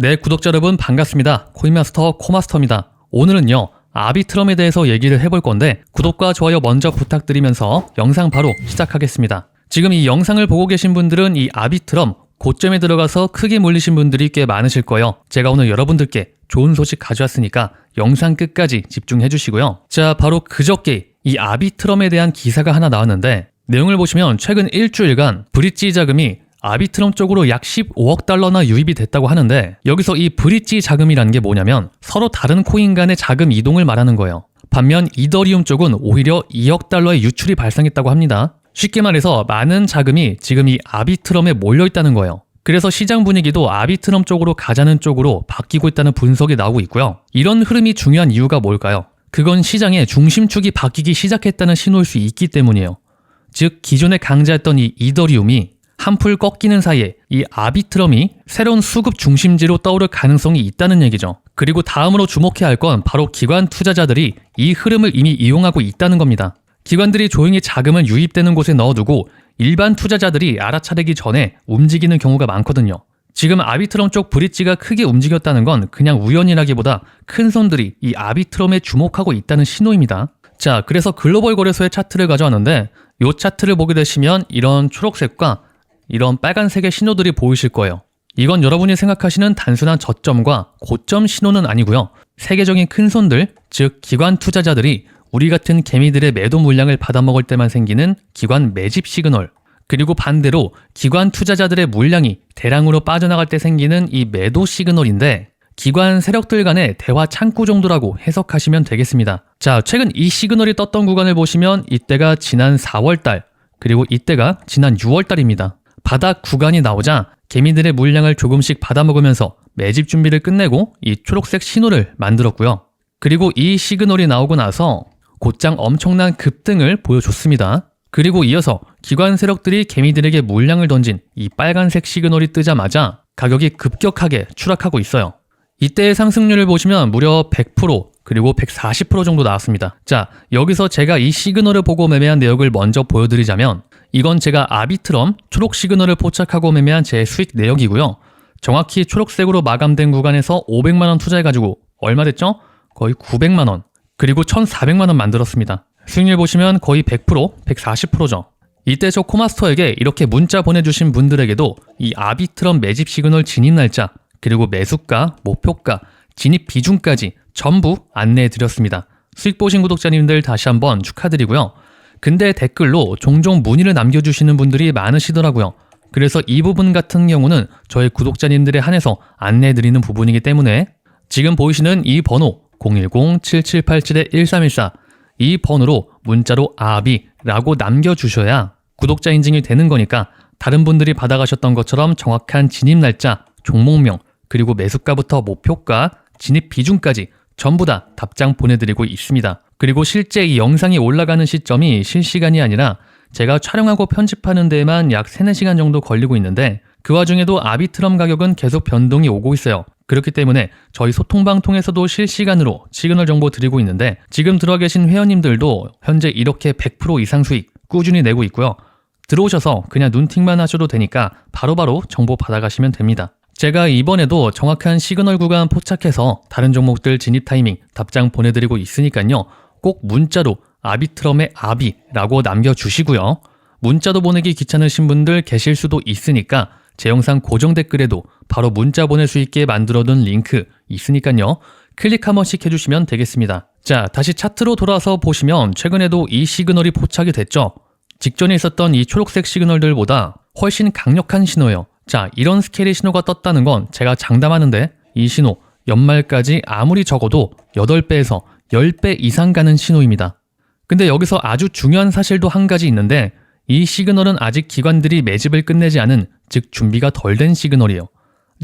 네, 구독자 여러분 반갑습니다. 코인마스터 코마스터입니다. 오늘은요, 아비트럼에 대해서 얘기를 해볼 건데 구독과 좋아요 먼저 부탁드리면서 영상 바로 시작하겠습니다. 지금 이 영상을 보고 계신 분들은 이 아비트럼 고점에 들어가서 크게 몰리신 분들이 꽤 많으실 거예요. 제가 오늘 여러분들께 좋은 소식 가져왔으니까 영상 끝까지 집중해 주시고요. 자, 바로 그저께 이 아비트럼에 대한 기사가 하나 나왔는데 내용을 보시면 최근 일주일간 브릿지 자금이 아비트럼 쪽으로 약 15억 달러나 유입이 됐다고 하는데 여기서 이 브릿지 자금이라는 게 뭐냐면 서로 다른 코인 간의 자금 이동을 말하는 거예요. 반면 이더리움 쪽은 오히려 2억 달러의 유출이 발생했다고 합니다. 쉽게 말해서 많은 자금이 지금 이 아비트럼에 몰려 있다는 거예요. 그래서 시장 분위기도 아비트럼 쪽으로 가자는 쪽으로 바뀌고 있다는 분석이 나오고 있고요. 이런 흐름이 중요한 이유가 뭘까요? 그건 시장의 중심축이 바뀌기 시작했다는 신호일 수 있기 때문이에요. 즉 기존에 강자였던 이 이더리움이 한풀 꺾이는 사이에 이 아비트럼이 새로운 수급 중심지로 떠오를 가능성이 있다는 얘기죠. 그리고 다음으로 주목해야 할 건 바로 기관 투자자들이 이 흐름을 이미 이용하고 있다는 겁니다. 기관들이 조용히 자금을 유입되는 곳에 넣어두고 일반 투자자들이 알아차리기 전에 움직이는 경우가 많거든요. 지금 아비트럼 쪽 브릿지가 크게 움직였다는 건 그냥 우연이라기보다 큰 손들이 이 아비트럼에 주목하고 있다는 신호입니다. 자, 그래서 글로벌 거래소의 차트를 가져왔는데 이 차트를 보게 되시면 이런 초록색과 이런 빨간색의 신호들이 보이실 거예요. 이건 여러분이 생각하시는 단순한 저점과 고점 신호는 아니고요. 세계적인 큰 손들, 즉 기관 투자자들이 우리 같은 개미들의 매도 물량을 받아먹을 때만 생기는 기관 매집 시그널, 그리고 반대로 기관 투자자들의 물량이 대량으로 빠져나갈 때 생기는 이 매도 시그널인데 기관 세력들 간의 대화 창구 정도라고 해석하시면 되겠습니다. 자, 최근 이 시그널이 떴던 구간을 보시면 이때가 지난 4월달, 그리고 이때가 지난 6월달입니다. 바닥 구간이 나오자 개미들의 물량을 조금씩 받아먹으면서 매집 준비를 끝내고 이 초록색 신호를 만들었고요. 그리고 이 시그널이 나오고 나서 곧장 엄청난 급등을 보여줬습니다. 그리고 이어서 기관 세력들이 개미들에게 물량을 던진 이 빨간색 시그널이 뜨자마자 가격이 급격하게 추락하고 있어요. 이때의 상승률을 보시면 무려 100% 그리고 140% 정도 나왔습니다. 자, 여기서 제가 이 시그널을 보고 매매한 내역을 먼저 보여드리자면 이건 제가 아비트럼 초록 시그널을 포착하고 매매한 제 수익 내역이고요. 정확히 초록색으로 마감된 구간에서 500만원 투자해가지고 얼마 됐죠? 거의 900만원. 그리고 1,400만원 만들었습니다. 수익률 보시면 거의 100%, 140%죠. 이때 저 코마스터에게 이렇게 문자 보내주신 분들에게도 이 아비트럼 매집 시그널 진입 날짜, 그리고 매수가, 목표가, 진입 비중까지 전부 안내해 드렸습니다. 수익 보신 구독자님들 다시 한번 축하드리고요. 근데 댓글로 종종 문의를 남겨주시는 분들이 많으시더라고요. 그래서 이 부분 같은 경우는 저희 구독자님들에 한해서 안내해 드리는 부분이기 때문에 지금 보이시는 이 번호 010-7787-1314 이 번호로 문자로 아비라고 남겨주셔야 구독자 인증이 되는 거니까 다른 분들이 받아가셨던 것처럼 정확한 진입 날짜, 종목명, 그리고 매수가부터 목표가, 진입 비중까지 전부 다 답장 보내드리고 있습니다. 그리고 실제 이 영상이 올라가는 시점이 실시간이 아니라 제가 촬영하고 편집하는 데에만 약 3, 4시간 정도 걸리고 있는데 그 와중에도 아비트럼 가격은 계속 변동이 오고 있어요. 그렇기 때문에 저희 소통방 통해서도 실시간으로 시그널 정보 드리고 있는데 지금 들어와 계신 회원님들도 현재 이렇게 100% 이상 수익 꾸준히 내고 있고요. 들어오셔서 그냥 눈팅만 하셔도 되니까 바로바로 정보 받아가시면 됩니다. 제가 이번에도 정확한 시그널 구간 포착해서 다른 종목들 진입 타이밍 답장 보내드리고 있으니까요. 꼭 문자로 아비트럼의 아비라고 남겨주시고요. 문자도 보내기 귀찮으신 분들 계실 수도 있으니까 제 영상 고정 댓글에도 바로 문자 보낼 수 있게 만들어둔 링크 있으니까요. 클릭 한 번씩 해주시면 되겠습니다. 자, 다시 차트로 돌아서 보시면 최근에도 이 시그널이 포착이 됐죠. 직전에 있었던 이 초록색 시그널들보다 훨씬 강력한 신호예요. 자, 이런 스케일의 신호가 떴다는 건 제가 장담하는데 이 신호 연말까지 아무리 적어도 8배에서 10배 이상 가는 신호입니다. 근데 여기서 아주 중요한 사실도 한 가지 있는데 이 시그널은 아직 기관들이 매집을 끝내지 않은 즉 준비가 덜 된 시그널이에요.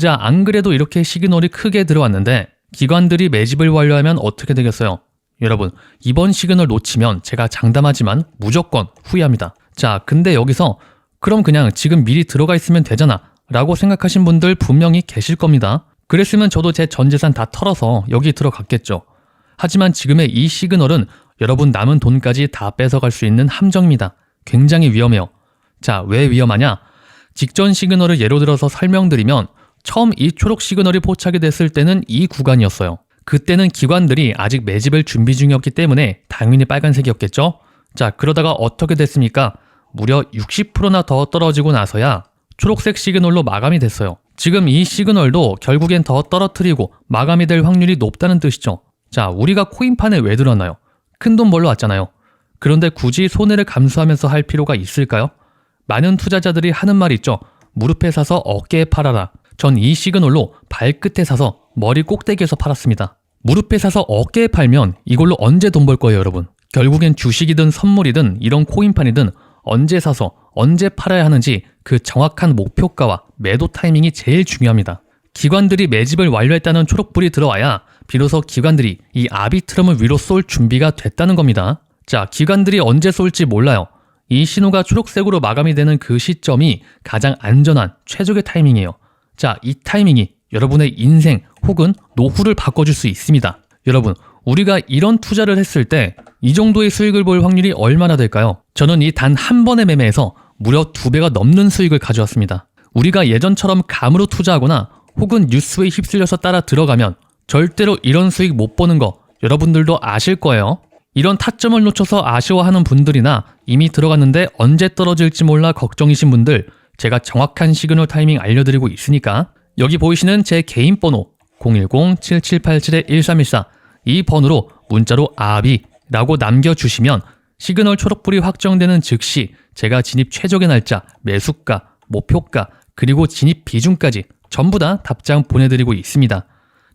자, 안 그래도 이렇게 시그널이 크게 들어왔는데 기관들이 매집을 완료하면 어떻게 되겠어요? 여러분, 이번 시그널 놓치면 제가 장담하지만 무조건 후회합니다. 자, 근데 여기서 그럼 그냥 지금 미리 들어가 있으면 되잖아 라고 생각하신 분들 분명히 계실 겁니다. 그랬으면 저도 제 전 재산 다 털어서 여기 들어갔겠죠. 하지만 지금의 이 시그널은 여러분 남은 돈까지 다 뺏어갈 수 있는 함정입니다. 굉장히 위험해요. 자, 왜 위험하냐? 직전 시그널을 예로 들어서 설명드리면 처음 이 초록 시그널이 포착이 됐을 때는 이 구간이었어요. 그때는 기관들이 아직 매집을 준비 중이었기 때문에 당연히 빨간색이었겠죠? 자, 그러다가 어떻게 됐습니까? 무려 60%나 더 떨어지고 나서야 초록색 시그널로 마감이 됐어요. 지금 이 시그널도 결국엔 더 떨어뜨리고 마감이 될 확률이 높다는 뜻이죠. 자, 우리가 코인판에 왜 들었나요? 큰 돈 벌러 왔잖아요. 그런데 굳이 손해를 감수하면서 할 필요가 있을까요? 많은 투자자들이 하는 말 있죠. 무릎에 사서 어깨에 팔아라. 전 이 시그널로 발끝에 사서 머리 꼭대기에서 팔았습니다. 무릎에 사서 어깨에 팔면 이걸로 언제 돈 벌 거예요, 여러분? 결국엔 주식이든 선물이든 이런 코인판이든 언제 사서 언제 팔아야 하는지 그 정확한 목표가와 매도 타이밍이 제일 중요합니다. 기관들이 매집을 완료했다는 초록불이 들어와야 비로소 기관들이 이 아비트럼을 위로 쏠 준비가 됐다는 겁니다. 자, 기관들이 언제 쏠지 몰라요. 이 신호가 초록색으로 마감이 되는 그 시점이 가장 안전한 최적의 타이밍이에요. 자, 이 타이밍이 여러분의 인생 혹은 노후를 바꿔줄 수 있습니다. 여러분, 우리가 이런 투자를 했을 때 이 정도의 수익을 볼 확률이 얼마나 될까요? 저는 이 단 한 번의 매매에서 무려 두 배가 넘는 수익을 가져왔습니다. 우리가 예전처럼 감으로 투자하거나 혹은 뉴스에 휩쓸려서 따라 들어가면 절대로 이런 수익 못 보는 거 여러분들도 아실 거예요. 이런 타점을 놓쳐서 아쉬워하는 분들이나 이미 들어갔는데 언제 떨어질지 몰라 걱정이신 분들 제가 정확한 시그널 타이밍 알려드리고 있으니까 여기 보이시는 제 개인 번호 010-7787-1314 이 번호로 문자로 아비라고 남겨주시면 시그널 초록불이 확정되는 즉시 제가 진입 최적의 날짜, 매수가, 목표가, 그리고 진입 비중까지 전부 다 답장 보내드리고 있습니다.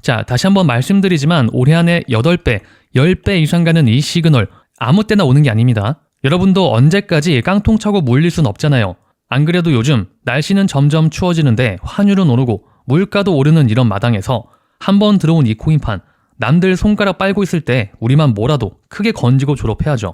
자, 다시 한번 말씀드리지만 올해 안에 8배, 10배 이상 가는 이 시그널 아무 때나 오는 게 아닙니다. 여러분도 언제까지 깡통 차고 몰릴 순 없잖아요. 안 그래도 요즘 날씨는 점점 추워지는데 환율은 오르고 물가도 오르는 이런 마당에서 한 번 들어온 이 코인판 남들 손가락 빨고 있을 때 우리만 뭐라도 크게 건지고 졸업해야죠.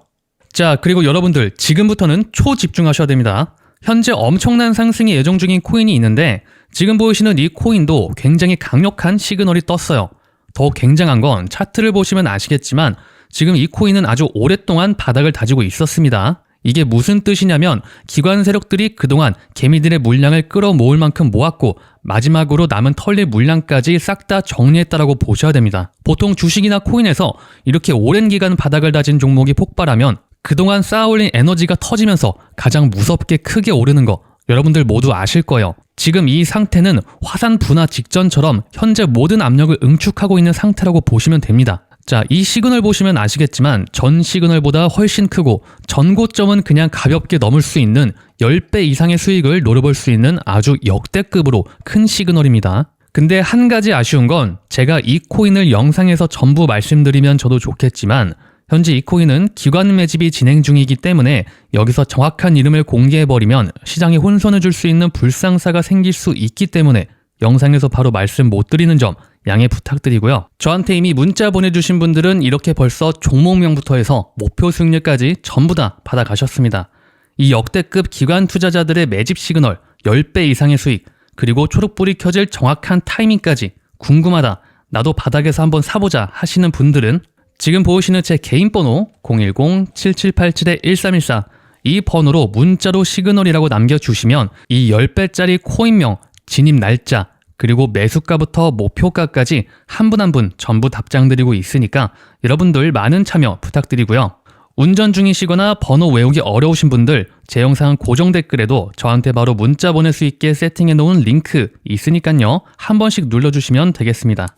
자, 그리고 여러분들 지금부터는 초집중하셔야 됩니다. 현재 엄청난 상승이 예정 중인 코인이 있는데 지금 보이시는 이 코인도 굉장히 강력한 시그널이 떴어요. 더 굉장한 건 차트를 보시면 아시겠지만 지금 이 코인은 아주 오랫동안 바닥을 다지고 있었습니다. 이게 무슨 뜻이냐면 기관 세력들이 그동안 개미들의 물량을 끌어모을 만큼 모았고 마지막으로 남은 털릴 물량까지 싹 다 정리했다라고 보셔야 됩니다. 보통 주식이나 코인에서 이렇게 오랜 기간 바닥을 다진 종목이 폭발하면 그동안 쌓아올린 에너지가 터지면서 가장 무섭게 크게 오르는 거 여러분들 모두 아실 거예요. 지금 이 상태는 화산 분화 직전처럼 현재 모든 압력을 응축하고 있는 상태라고 보시면 됩니다. 자, 이 시그널 보시면 아시겠지만 전 시그널보다 훨씬 크고 전고점은 그냥 가볍게 넘을 수 있는 10배 이상의 수익을 노려볼 수 있는 아주 역대급으로 큰 시그널입니다. 근데 한 가지 아쉬운 건 제가 이 코인을 영상에서 전부 말씀드리면 저도 좋겠지만 현재 이 코인은 기관 매집이 진행 중이기 때문에 여기서 정확한 이름을 공개해버리면 시장에 혼선을 줄 수 있는 불상사가 생길 수 있기 때문에 영상에서 바로 말씀 못 드리는 점 양해 부탁드리고요. 저한테 이미 문자 보내주신 분들은 이렇게 벌써 종목명부터 해서 목표 수익률까지 전부 다 받아가셨습니다. 이 역대급 기관 투자자들의 매집 시그널 10배 이상의 수익, 그리고 초록불이 켜질 정확한 타이밍까지 궁금하다. 나도 바닥에서 한번 사보자 하시는 분들은 지금 보시는 제 개인 번호 010-7787-1314 이 번호로 문자로 시그널이라고 남겨주시면 이 10배짜리 코인명, 진입 날짜, 그리고 매수가부터 목표가까지 한분 한 분 전부 답장 드리고 있으니까 여러분들 많은 참여 부탁드리고요. 운전 중이시거나 번호 외우기 어려우신 분들 제 영상 고정 댓글에도 저한테 바로 문자 보낼 수 있게 세팅해 놓은 링크 있으니까요. 한 번씩 눌러주시면 되겠습니다.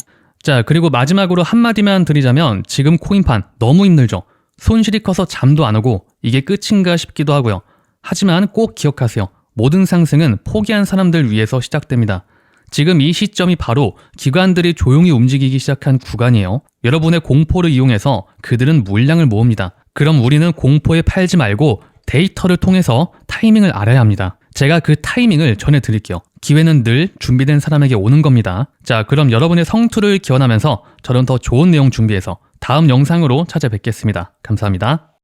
자, 그리고 마지막으로 한마디만 드리자면 지금 코인판 너무 힘들죠? 손실이 커서 잠도 안 오고 이게 끝인가 싶기도 하고요. 하지만 꼭 기억하세요. 모든 상승은 포기한 사람들 위해서 시작됩니다. 지금 이 시점이 바로 기관들이 조용히 움직이기 시작한 구간이에요. 여러분의 공포를 이용해서 그들은 물량을 모읍니다. 그럼 우리는 공포에 팔지 말고 데이터를 통해서 타이밍을 알아야 합니다. 제가 그 타이밍을 전해드릴게요. 기회는 늘 준비된 사람에게 오는 겁니다. 자, 그럼 여러분의 성투를 기원하면서 저는 더 좋은 내용 준비해서 다음 영상으로 찾아뵙겠습니다. 감사합니다.